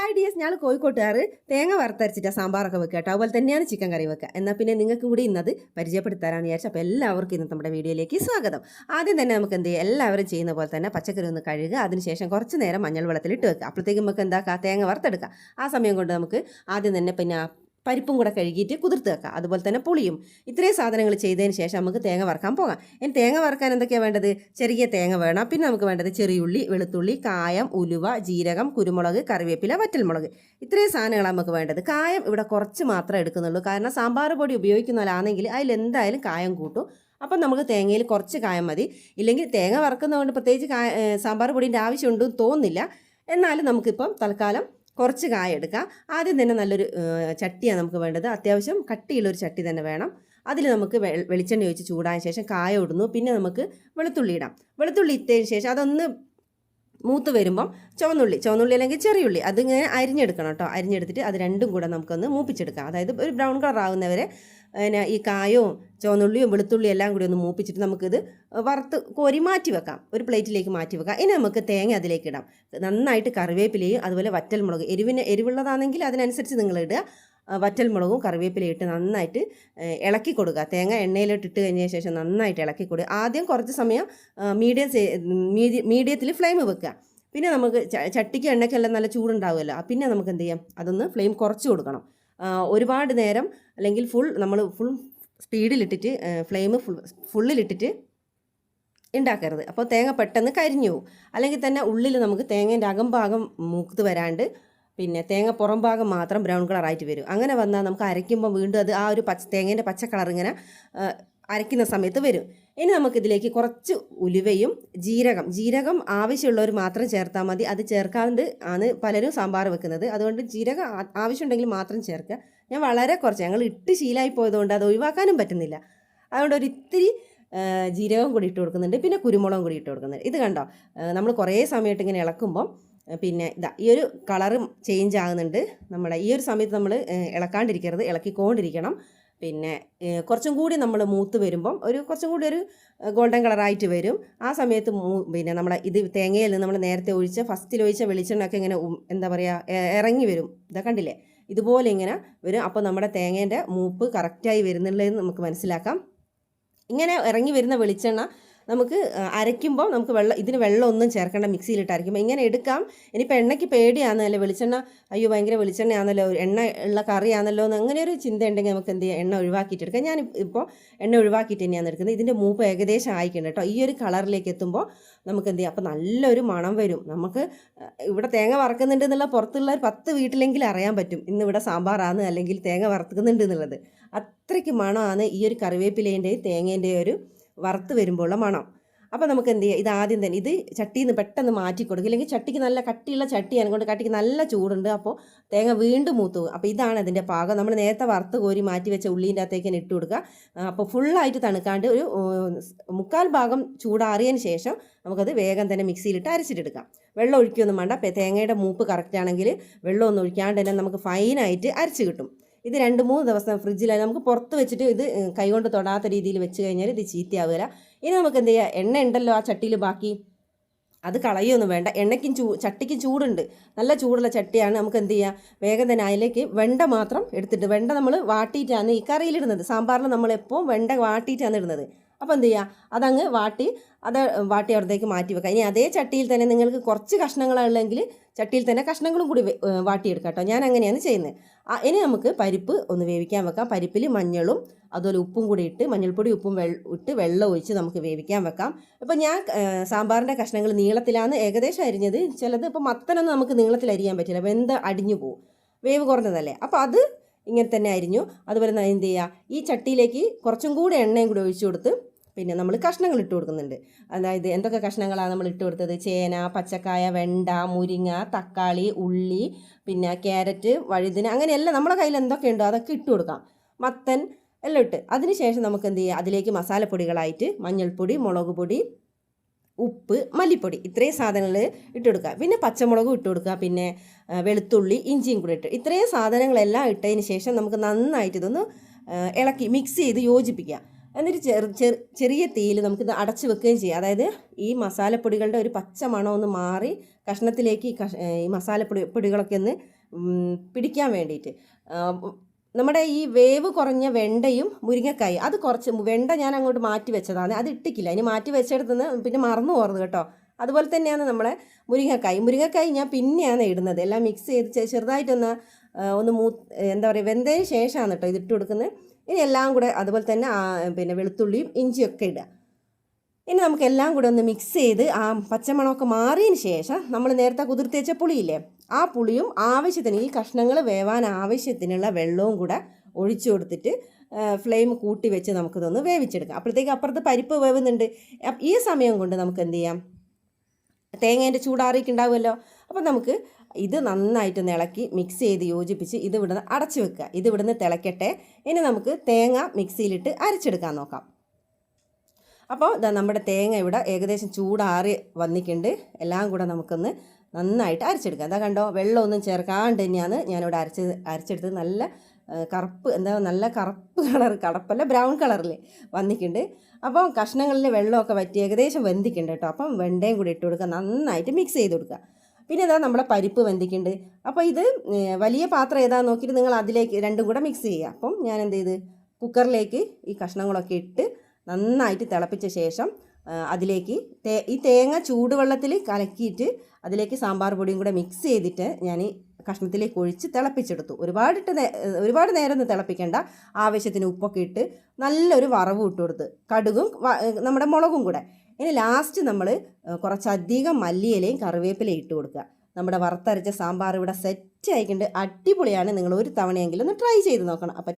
Hi ഡിയസ് ഞാൻ കോഴിക്കോട്ടുകാർ തേങ്ങ വറുത്തരച്ചിട്ടാണ് സാമ്പാറൊക്കെ വെക്കുക കേട്ടോ. അതുപോലെ തന്നെയാണ് ചിക്കൻ കറി വെക്കുക. എന്നാൽ പിന്നെ നിങ്ങൾക്ക് കൂടി ഇന്നത് പരിചയപ്പെടുത്താനാണ് വിചാരിച്ചു അപ്പോൾ എല്ലാവർക്കും ഇന്ന് നമ്മുടെ വീഡിയോയിലേക്ക് സ്വാഗതം. ആദ്യം തന്നെ നമുക്ക് എന്ത് ചെയ്യുക എല്ലാവരും ചെയ്യുന്ന പോലെ തന്നെ പച്ചക്കറി ഒന്ന് കഴുകുക. അതിനുശേഷം കുറച്ച് നേരം മഞ്ഞൾ വെള്ളത്തിൽ ഇട്ട് വെക്കുക. അപ്പോഴത്തേക്കും നമുക്ക് എന്താക്കുക തേങ്ങ വറുത്തെടുക്കുക ആ സമയം കൊണ്ട് നമുക്ക് ആദ്യം തന്നെ പിന്നെ പരിപ്പും കൂടെ കഴുകിയിട്ട് കുതിർത്ത് വെക്കാം. അതുപോലെ തന്നെ പുളിയും. ഇത്രയും സാധനങ്ങൾ ചെയ്തതിന് ശേഷം നമുക്ക് തേങ്ങ വറുക്കാൻ പോകാം. ഇനി തേങ്ങ വറുക്കാൻ എന്തൊക്കെയാണ് വേണ്ടത്? ചെറിയ തേങ്ങ വേണം. പിന്നെ നമുക്ക് വേണ്ടത് ചെറിയുള്ളി വെളുത്തുള്ളി കായം ഉലുവ ജീരകം കുരുമുളക് കറിവേപ്പില വറ്റൽമുളക്. ഇത്രയും സാധനങ്ങളാണ് നമുക്ക് വേണ്ടത്. കായം ഇവിടെ കുറച്ച് മാത്രമേ എടുക്കുന്നുള്ളൂ. കാരണം സാമ്പാർ പൊടി ഉപയോഗിക്കുന്നവരാണെങ്കിൽ അതിൽ എന്തായാലും കായം കൂട്ടും. അപ്പം നമുക്ക് തേങ്ങയിൽ കുറച്ച് കായം മതി. ഇല്ലെങ്കിൽ തേങ്ങ വറുക്കുന്നതുകൊണ്ട് പ്രത്യേകിച്ച് കായ സാമ്പാർ പൊടിന്റെ ആവശ്യമുണ്ടെന്ന് തോന്നുന്നില്ല. എന്നാലും നമുക്കിപ്പം തൽക്കാലം കുറച്ച് കായ എടുക്കുക ആദ്യം തന്നെ നല്ലൊരു ചട്ടിയാണ് നമുക്ക് വേണ്ടത്. അത്യാവശ്യം കട്ടിയുള്ളൊരു ചട്ടി തന്നെ വേണം. അതിൽ നമുക്ക് വെ- വെളിച്ചെണ്ണ ഒഴിച്ച് ചൂടായ ശേഷം കായ ഇടുന്നു. പിന്നെ നമുക്ക് വെളുത്തുള്ളി ഇടാം. വെളുത്തുള്ളി ഇട്ടതിന് ശേഷം അതൊന്ന് മൂത്ത് വരുമ്പം ചുവന്നുള്ളി ചുവന്നുള്ളി അല്ലെങ്കിൽ ചെറിയുള്ളി അതിങ്ങനെ അരിഞ്ഞെടുക്കണം കേട്ടോ. അരിഞ്ഞെടുത്തിട്ട് അത് രണ്ടും കൂടെ നമുക്കൊന്ന് മൂപ്പിച്ചെടുക്കാം. അതായത് ഒരു ബ്രൗൺ കളർ ആകുന്നവരെ പിന്നെ ഈ കായവും ചുവന്നുള്ളിയും വെളുത്തുള്ളിയും എല്ലാം കൂടി ഒന്ന് മൂപ്പിച്ചിട്ട് നമുക്കിത് വറുത്ത് കോരി മാറ്റി വെക്കാം. ഒരു പ്ലേറ്റിലേക്ക് മാറ്റി വെക്കാം. ഇനി നമുക്ക് തേങ്ങ അതിലേക്ക് ഇടാം. നന്നായിട്ട് കറിവേപ്പിലയും അതുപോലെ വറ്റൽമുളക് എരിവിന് എരിവുള്ളതാണെങ്കിൽ അതിനനുസരിച്ച് നിങ്ങൾ ഇടുക. വറ്റൽമുളകും കറിവേപ്പിലയും ഇട്ട് നന്നായിട്ട് ഇളക്കി കൊടുക്കുക. തേങ്ങ എണ്ണയിലോട്ട് ഇട്ട് കഴിഞ്ഞ ശേഷം നന്നായിട്ട് ഇളക്കി കൊടുക്കുക. ആദ്യം കുറച്ച് സമയം മീഡിയം മീഡിയത്തിൽ ഫ്ലെയിം വെക്കുക. പിന്നെ നമുക്ക് ചട്ടിക്ക് എണ്ണയ്ക്കെല്ലാം നല്ല ചൂടുണ്ടാവുമല്ലോ. പിന്നെ നമുക്ക് എന്ത് ചെയ്യാം? അതൊന്ന് ഫ്ലെയിം കുറച്ച് കൊടുക്കണം. ഒരുപാട് നേരം അല്ലെങ്കിൽ ഫുൾ നമ്മൾ ഫുൾ സ്പീഡിലിട്ടിട്ട് ഫ്ലെയിം ഫുൾ ഫുള്ളിലിട്ടിട്ട് ഉണ്ടാക്കരുത് അപ്പോൾ തേങ്ങ പെട്ടെന്ന് കരിഞ്ഞു പോകും അല്ലെങ്കിൽ തന്നെ ഉള്ളിൽ നമുക്ക് തേങ്ങേന്റെ അകംഭാഗം മൂക്കത്ത് വരാണ്ട് പിന്നെ തേങ്ങ പുറം ഭാഗം മാത്രം ബ്രൗൺ കളറായിട്ട് വരും. അങ്ങനെ വന്നാൽ നമുക്ക് അരയ്ക്കുമ്പോൾ വീണ്ടും അത് ആ ഒരു പച്ച തേങ്ങേന്റെ പച്ച കളർ ഇങ്ങനെ അരയ്ക്കുന്ന സമയത്ത് വരും. ഇനി നമുക്കിതിലേക്ക് കുറച്ച് ഉലുവയും ജീരകം. ജീരകം ആവശ്യമുള്ളവർ മാത്രം ചേർത്താൽ മതി. അത് ചേർക്കാണ്ട് ആണ് പലരും സാമ്പാർ വെക്കുന്നത്. അതുകൊണ്ട് ജീരകം ആവശ്യമുണ്ടെങ്കിൽ മാത്രം ചേർക്കുക. ഞാൻ വളരെ കുറച്ച്. ഞങ്ങൾ ഇട്ട് ശീലമായി പോയതുകൊണ്ട് അത് ഒഴിവാക്കാനും പറ്റുന്നില്ല. അതുകൊണ്ട് ഒരു ഇത്തിരി ജീരകം കൂടി ഇട്ട് കൊടുക്കുന്നുണ്ട്. പിന്നെ കുരുമുളകും കൂടി ഇട്ട് കൊടുക്കുന്നുണ്ട്. ഇത് കണ്ടോ? നമ്മൾ കുറേ സമയത്ത് ഇങ്ങനെ ഇളക്കുമ്പം പിന്നെ ഇതാ ഈ ഒരു കളറും ചേഞ്ച് ആകുന്നുണ്ട്. നമ്മുടെ ഈ ഒരു സമയത്ത് നമ്മൾ ഇളക്കാണ്ടിരിക്കരുത്. ഇളക്കിക്കൊണ്ടിരിക്കണം. പിന്നെ കുറച്ചും കൂടി നമ്മൾ മൂത്ത് വരുമ്പം ഒരു കുറച്ചും കൂടി ഒരു ഗോൾഡൻ കളറായിട്ട് വരും. ആ സമയത്ത് പിന്നെ നമ്മളെ ഇത് തേങ്ങയിൽ നിന്ന് നമ്മൾ നേരത്തെ ഒഴിച്ച് ഫസ്റ്റിൽ ഒഴിച്ച വെളിച്ചെണ്ണ ഒക്കെ ഇങ്ങനെ എന്താ പറയുക ഇറങ്ങി വരും. ഇതാ കണ്ടില്ലേ? ഇതുപോലെ ഇങ്ങനെ വരും. അപ്പോൾ നമ്മുടെ തേങ്ങേന്റെ മൂപ്പ് കറക്റ്റായി വരുന്നുള്ളതെന്ന് നമുക്ക് മനസ്സിലാക്കാം. ഇങ്ങനെ ഇറങ്ങി വരുന്ന വെളിച്ചെണ്ണ നമുക്ക് അരയ്ക്കുമ്പോൾ നമുക്ക് വെള്ളം ഇതിന് വെള്ളം ഒന്നും ചേർക്കേണ്ട മിക്സിയിലിട്ട് അരയ്ക്കുമ്പോൾ ഇങ്ങനെ എടുക്കാം. ഇനിയിപ്പോൾ എണ്ണയ്ക്ക് പേടിയാണെന്നല്ലേ വെളിച്ചെണ്ണ അയ്യോ ഭയങ്കര വെളിച്ചെണ്ണയാണല്ലോ എണ്ണ ഉള്ള കറിയാണല്ലോ എന്ന് അങ്ങനെ ഒരു ചിന്ത ഉണ്ടെങ്കിൽ നമുക്ക് എന്ത് ചെയ്യാം? എണ്ണ ഒഴിവാക്കിയിട്ട് എടുക്കാം ഞാൻ ഇപ്പോൾ എണ്ണ ഒഴിവാക്കിയിട്ട് തന്നെയാണ് എടുക്കുന്നത്. ഇതിന്റെ മൂപ്പ് ഏകദേശം ആയിക്കുണ്ട് കേട്ടോ. ഈ ഒരു കളറിലേക്ക് എത്തുമ്പോൾ നമുക്ക് എന്ത് ചെയ്യാം? അപ്പോൾ നല്ലൊരു മണം വരും. നമുക്ക് ഇവിടെ തേങ്ങ വറക്കുന്നുണ്ട് എന്നുള്ള പുറത്തുള്ള ഒരു പത്ത് വീട്ടിലെങ്കിലും അറിയാൻ പറ്റും. ഇന്ന് ഇവിടെ സാമ്പാറാണ് അല്ലെങ്കിൽ തേങ്ങ വറുക്കുന്നുണ്ട് എന്നുള്ളത്. അത്രയ്ക്ക് മണമാണ് ഈ ഒരു കറിവേപ്പിലേന്റെയും തേങ്ങേന്റെയും ഒരു വറുത്ത് വരുമ്പോഴുള്ള മണം. അപ്പോൾ നമുക്ക് എന്ത് ചെയ്യാം? ഇത് ആദ്യം തന്നെ ഇത് ചട്ടിയിൽ നിന്ന് പെട്ടെന്ന് മാറ്റി കൊടുക്കുക. ഇല്ലെങ്കിൽ ചട്ടിക്ക് നല്ല കട്ടിയുള്ള ചട്ടിയാണ്. കൊണ്ട് കട്ടിക്ക് നല്ല ചൂടുണ്ട്. അപ്പോൾ തേങ്ങ വീണ്ടും മൂത്ത് അപ്പോൾ ഇതാണ് അതിന്റെ പാകം. നമ്മൾ നേരത്തെ വറുത്ത് കോരി മാറ്റി വെച്ച ഉള്ളീന്റെ അകത്തേക്ക് തന്നെ ഇട്ട് കൊടുക്കുക. അപ്പോൾ ഫുള്ളായിട്ട് തണുക്കാണ്ട് ഒരു മുക്കാൽ ഭാഗം ചൂടാറിയതിന് ശേഷം നമുക്കത് വേഗം തന്നെ മിക്സിയിലിട്ട് അരച്ചിട്ടെടുക്കാം. വെള്ളം ഒഴിക്കുകയൊന്നും വേണ്ട. തേങ്ങയുടെ മൂപ്പ് കറക്റ്റ് ആണെങ്കിൽ വെള്ളമൊന്നും ഒഴിക്കാണ്ട് തന്നെ നമുക്ക് ഫൈനായിട്ട് അരച്ച് കിട്ടും. ഇത് രണ്ട് മൂന്ന് ദിവസം ഫ്രിഡ്ജിലായി നമുക്ക് പുറത്ത് വെച്ചിട്ട് ഇത് കൈകൊണ്ട് തൊടാത്ത രീതിയിൽ വെച്ച് കഴിഞ്ഞാൽ ഇത് ചീത്തയാവുകയില്ല ഇനി നമുക്ക് എന്ത് ചെയ്യാം? എണ്ണ ഉണ്ടല്ലോ ആ ചട്ടിയിൽ ബാക്കി. അത് കളയൊന്നും വേണ്ട. എണ്ണയ്ക്കും ചൂ ചട്ടിക്കും ചൂടുണ്ട്. നല്ല ചൂടുള്ള ചട്ടിയാണ്. നമുക്ക് എന്ത് ചെയ്യാം? വേഗം തന്നെ അതിലേക്ക് വെണ്ട മാത്രം എടുത്തിട്ട് വെണ്ട നമ്മൾ വാട്ടിയിട്ടാണ് ഈ കറിയിലിടുന്നത് സാമ്പാറിൽ നമ്മൾ എപ്പോഴും വെണ്ട വാട്ടിയിട്ടാണ് ഇടുന്നത്. അപ്പോൾ എന്ത് ചെയ്യുക അതങ്ങ് വാട്ടി അത് വാട്ടി അവിടത്തേക്ക് മാറ്റി വെക്കുക ഇനി അതേ ചട്ടിയിൽ തന്നെ നിങ്ങൾക്ക് കുറച്ച് കഷ്ണങ്ങളുള്ളെങ്കിൽ ചട്ടിയിൽ തന്നെ കഷ്ണങ്ങളും കൂടി വാട്ടിയെടുക്കാം കേട്ടോ. ഞാൻ അങ്ങനെയാണ് ചെയ്യുന്നത്. ഇനി നമുക്ക് പരിപ്പ് ഒന്ന് വേവിക്കാൻ വെക്കാം. പരിപ്പിൽ മഞ്ഞളും അതുപോലെ ഉപ്പും കൂടി ഇട്ട് മഞ്ഞൾപ്പൊടി ഉപ്പും ഇട്ട് വെള്ളം ഒഴിച്ച് നമുക്ക് വേവിക്കാൻ വെക്കാം. ഇപ്പോൾ ഞാൻ സാമ്പാറിന്റെ കഷ്ണങ്ങൾ നീളത്തിലാണ് ഏകദേശം അരിഞ്ഞത്. ചിലത് ഇപ്പോൾ മത്തനൊന്നും നമുക്ക് നീളത്തിൽ അരിയാൻ പറ്റില്ല. വെന്ത് അടിഞ്ഞു പോവും. വേവ് കുറഞ്ഞതല്ലേ? അപ്പോൾ അത് ഇങ്ങനെ തന്നെ അരിഞ്ഞു. അതുപോലെ എന്ത് ചെയ്യുക ഈ ചട്ടിയിലേക്ക് കുറച്ചും കൂടി എണ്ണയും കൂടി ഒഴിച്ചു കൊടുത്ത് പിന്നെ നമ്മൾ കഷ്ണങ്ങൾ ഇട്ട് കൊടുക്കുന്നുണ്ട്. അതായത് എന്തൊക്കെ കഷ്ണങ്ങളാണ് നമ്മൾ ഇട്ട് കൊടുത്തത്? ചേന പച്ചക്കായ വെണ്ട മുരിങ്ങ തക്കാളി ഉള്ളി പിന്നെ ക്യാരറ്റ് വഴുതിന അങ്ങനെയെല്ലാം നമ്മുടെ കയ്യിൽ എന്തൊക്കെ ഉണ്ടോ അതൊക്കെ ഇട്ട് കൊടുക്കാം. മത്തൻ എല്ലാം ഇട്ട്. അതിനുശേഷം നമുക്ക് എന്ത് ചെയ്യുക അതിലേക്ക് മസാലപ്പൊടികളായിട്ട് മഞ്ഞൾപ്പൊടി മുളക് പൊടി ഉപ്പ് മല്ലിപ്പൊടി ഇത്രയും സാധനങ്ങൾ ഇട്ട് കൊടുക്കുക. പിന്നെ പച്ചമുളകും ഇട്ട് കൊടുക്കുക. പിന്നെ വെളുത്തുള്ളി ഇഞ്ചിയും കൂടി ഇട്ട്. ഇത്രയും സാധനങ്ങളെല്ലാം ഇട്ടതിന് ശേഷം നമുക്ക് നന്നായിട്ട് ഇതൊന്ന് ഇളക്കി മിക്സ് ചെയ്ത് യോജിപ്പിക്കുക. എന്നിട്ട് ചെറു ചെറു ചെറിയ തീയിൽ നമുക്കിത് അടച്ച് വെക്കുകയും ചെയ്യാം. അതായത് ഈ മസാലപ്പൊടികളുടെ ഒരു പച്ച മണം ഒന്ന് മാറി കഷ്ണത്തിലേക്ക് ഈ കഷ ഈ മസാലപ്പൊടി പൊടികളൊക്കെ ഒന്ന് പിടിക്കാൻ വേണ്ടിയിട്ട്. നമ്മുടെ ഈ വേവ് കുറഞ്ഞ വെണ്ടയും മുരിങ്ങക്കായി അത് കുറച്ച് വെണ്ട ഞാൻ അങ്ങോട്ട് മാറ്റി വെച്ചതാണ്. അത് ഇട്ടിക്കില്ല. ഇനി മാറ്റി വെച്ചെടുത്തുനിന്ന് പിന്നെ മറന്നു പോകരുത് കേട്ടോ. അതുപോലെ തന്നെയാണ് നമ്മളെ മുരിങ്ങക്കായി. മുരിങ്ങക്കായി ഞാൻ പിന്നെയാണ് ഇടുന്നത്. എല്ലാം മിക്സ് ചെയ്ത് ചെറുതായിട്ടൊന്ന് ഒന്ന് മൂ എന്താ പറയുക വെന്തതിന് ശേഷമാണ് കേട്ടോ ഇത് ഇട്ട് കൊടുക്കുന്നത്. ഇനി എല്ലാം കൂടെ അതുപോലെ തന്നെ പിന്നെ വെളുത്തുള്ളിയും ഇഞ്ചിയൊക്കെ ഇടുക. ഇനി നമുക്ക് എല്ലാം കൂടെ ഒന്ന് മിക്സ് ചെയ്ത് ആ പച്ചമണമൊക്കെ മാറിയതിന് ശേഷം നമ്മൾ നേരത്തെ കുതിർത്ത് വെച്ച പുളിയില്ലേ ആ പുളിയും ആവശ്യത്തിന് ഈ കഷ്ണങ്ങൾ വേവാൻ ആവശ്യത്തിനുള്ള വെള്ളവും കൂടെ ഒഴിച്ചു കൊടുത്തിട്ട് ഫ്ലെയിം കൂട്ടി വെച്ച് നമുക്കിതൊന്ന് വേവിച്ചെടുക്കാം. അപ്പോഴത്തേക്ക് അപ്പുറത്ത് പരിപ്പ് വേവുന്നുണ്ട്. ഈ സമയം കൊണ്ട് നമുക്ക് എന്ത് ചെയ്യാം? തേങ്ങേന്റെ ചൂടാറിയിട്ടുണ്ടാവുമല്ലോ അപ്പം നമുക്ക് ഇത് നന്നായിട്ട് ഇളക്കി മിക്സ് ചെയ്ത് യോജിപ്പിച്ച് ഇത് ഇവിടുന്ന് അടച്ചു വെക്കുക. ഇത് ഇവിടുന്ന് തിളക്കട്ടെ. ഇനി നമുക്ക് തേങ്ങ മിക്സിയിലിട്ട് അരച്ചെടുക്കാൻ നോക്കാം. അപ്പോൾ നമ്മുടെ തേങ്ങ ഇവിടെ ഏകദേശം ചൂടാറി വന്നിട്ടുണ്ട്. എല്ലാം കൂടെ നമുക്കൊന്ന് നന്നായിട്ട് അരച്ചെടുക്കാം. എന്താ കണ്ടോ വെള്ളമൊന്നും ചേർക്കാണ്ട് തന്നെയാണ് ഞാനിവിടെ അരച്ച് അരച്ചെടുത്തത്. നല്ല കറുപ്പ് എന്താ നല്ല കറുപ്പ് കളർ കടപ്പല്ല ബ്രൗൺ കളറിൽ വന്നിട്ടുണ്ട്. അപ്പോൾ കഷ്ണങ്ങളിൽ വെള്ളമൊക്കെ വറ്റി ഏകദേശം വെന്തിക്കുന്നുണ്ട് കേട്ടോ. അപ്പം വെണ്ടയും കൂടി ഇട്ട് കൊടുക്കുക. നന്നായിട്ട് മിക്സ് ചെയ്ത് കൊടുക്കുക. പിന്നെ ഇതാ നമ്മുടെ പരിപ്പ് വെന്തിക്കുന്നുണ്ട് അപ്പോൾ ഇത് വലിയ പാത്രം ഏതാന്ന് നോക്കിയിട്ട് നിങ്ങൾ അതിലേക്ക് രണ്ടും കൂടെ മിക്സ് ചെയ്യുക. അപ്പം ഞാൻ എന്ത് ചെയ്ത് കുക്കറിലേക്ക് ഈ കഷ്ണങ്ങളൊക്കെ ഇട്ട് നന്നായിട്ട് തിളപ്പിച്ച ശേഷം അതിലേക്ക് ഈ തേങ്ങ ചൂടുവെള്ളത്തിൽ കലക്കിയിട്ട് അതിലേക്ക് സാമ്പാർ പൊടിയും കൂടെ മിക്സ് ചെയ്തിട്ട് ഞാൻ കഷ്ണത്തിലേക്ക് ഒഴിച്ച് തിളപ്പിച്ചെടുത്തു. ഒരുപാടിട്ട് ഒരുപാട് നേരം ഒന്നും തിളപ്പിക്കേണ്ട. ആവശ്യത്തിന് ഉപ്പൊക്കെ ഇട്ട് നല്ലൊരു വറവ് ഇട്ട് കൊടുത്ത്. കടുകും നമ്മുടെ മുളകും കൂടെ. ഇനി ലാസ്റ്റ് നമ്മൾ കുറച്ചധികം മല്ലിയിലയും കറിവേപ്പിലയും ഇട്ട് കൊടുക്കുക. നമ്മുടെ വറുത്തരച്ച സാമ്പാർ ഇവിടെ സെറ്റ് ആയിട്ടുണ്ട്. അടിപൊളിയാണ്. നിങ്ങൾ ഒരു തവണയെങ്കിലും ഒന്ന് ട്രൈ ചെയ്ത് നോക്കണം. അപ്പം